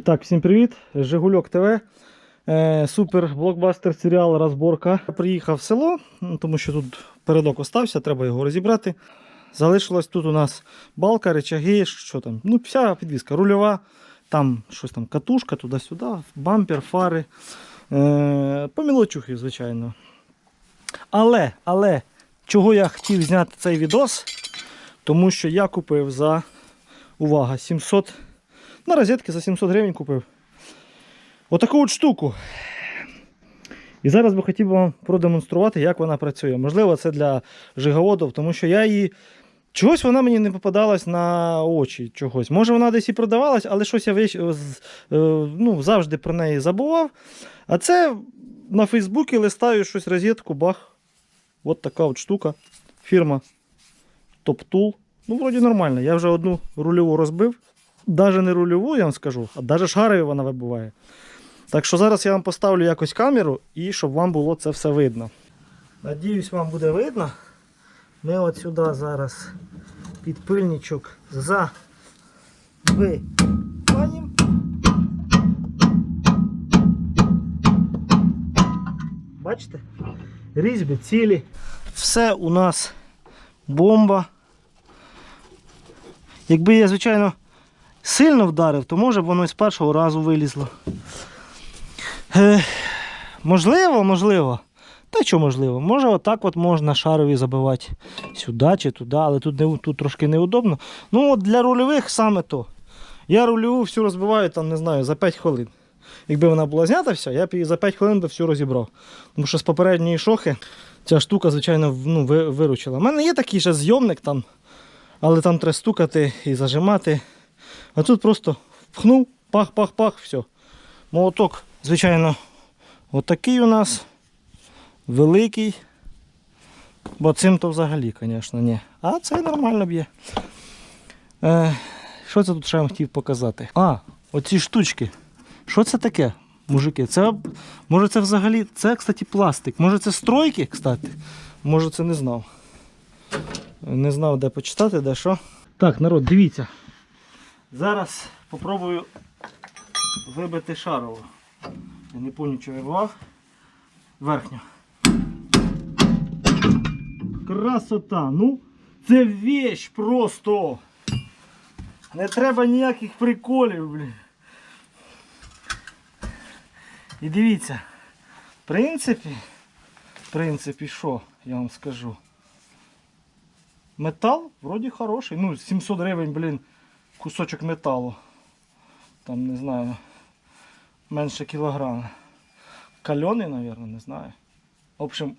І так, всім привіт! Жигульок ТВ. Е, супер блокбастер серіал розборка. Я приїхав в село, ну, тому що тут передок остався, треба його розібрати. Залишилось тут у нас балка, речаги, що там. Ну, вся підвізка, рульова, там щось там, катушка, туди-сюди, бампер, фари. Е, по мілочухи, звичайно. Але, але, чого я хотів зняти цей відос, тому що я купив за увага, 700 на розетки за 700 гривень купив. Отаку от штуку. І зараз би хотів вам продемонструвати, як вона працює. Можливо, це для жиговодів, тому що я її. Чогось вона мені не попадалась на очі. чогось. Може вона десь і продавалась, але щось я вич... з- е, ну, завжди про неї забував. А це на Фейсбуці листаю щось розетку, бах. От така от штука. Фірма Top Tool. Ну, вроді нормально. Я вже одну рульову розбив. Даже не рульову, я вам скажу, а навіть шарові вона вибуває. Так що зараз я вам поставлю якось камеру і щоб вам було це все видно. Надіюсь, вам буде видно. Ми от сюди зараз під пильничок забиваємо. Бачите? Різьби цілі. Все у нас бомба. Якби я, звичайно, сильно вдарив, то може б воно з першого разу вилізло. Е, можливо, можливо. Та що можливо? Може отак от можна шарові забивати сюди чи туди, але тут, не, тут трошки неудобно. Ну от для рульових саме то. Я рульову всю розбиваю там, не знаю, за 5 хвилин. Якби вона була знята вся, я б її за 5 хвилин би всю розібрав. Тому що з попередньої шохи ця штука, звичайно, ну, ви- виручила. У мене є такий ще зйомник там, але там треба стукати і зажимати. А тут просто впхнув, пах-пах-пах, все. Молоток, звичайно, отакий у нас. Великий. Бо цим то взагалі, звісно, ні. А це нормально б'є. Е, що це тут ще я вам хотів показати? А, оці штучки. Що це таке, мужики? Це, може це взагалі. Це, кстати, пластик. Може це стройки, кстати. Може це не знав. Не знав, де почитати, де що. Так, народ, дивіться. Зараз попробую вибити шарову. Я не пам'ятаю, що я. Верхню. Красота. Ну, це вещь просто. Не треба ніяких приколів, блін. І дивіться, в принципі, в принципі, що я вам скажу. Метал вроді хороший. Ну, 700 гривень, блін, кусочок металу. Там, не знаю, менше кілограма. Кальоний, мабуть, не знаю. В общем,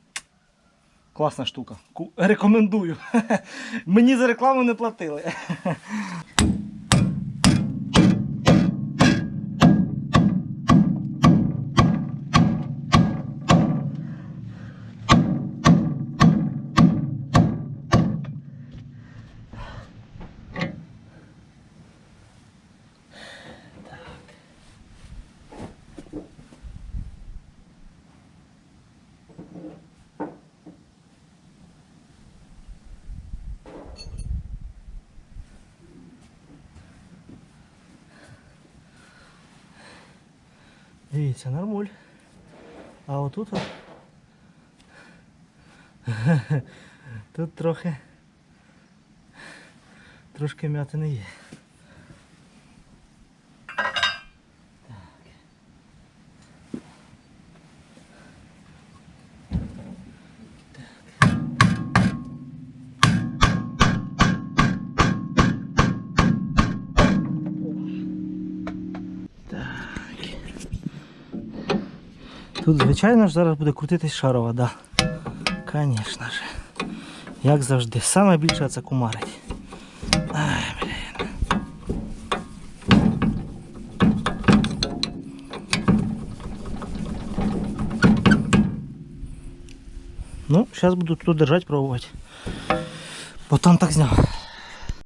класна штука. Рекомендую. Мені за рекламу не платили. Дивіться, нормуль. А отут от. Тут трохи. Трошки м'ятини є. Тут, звичайно ж, зараз буде крутитись шарова, да. Звісно ж. Як завжди. Саме більше це кумарить. Ай, блін. Ну, зараз буду тут держати, пробувати. Бо там так зняв.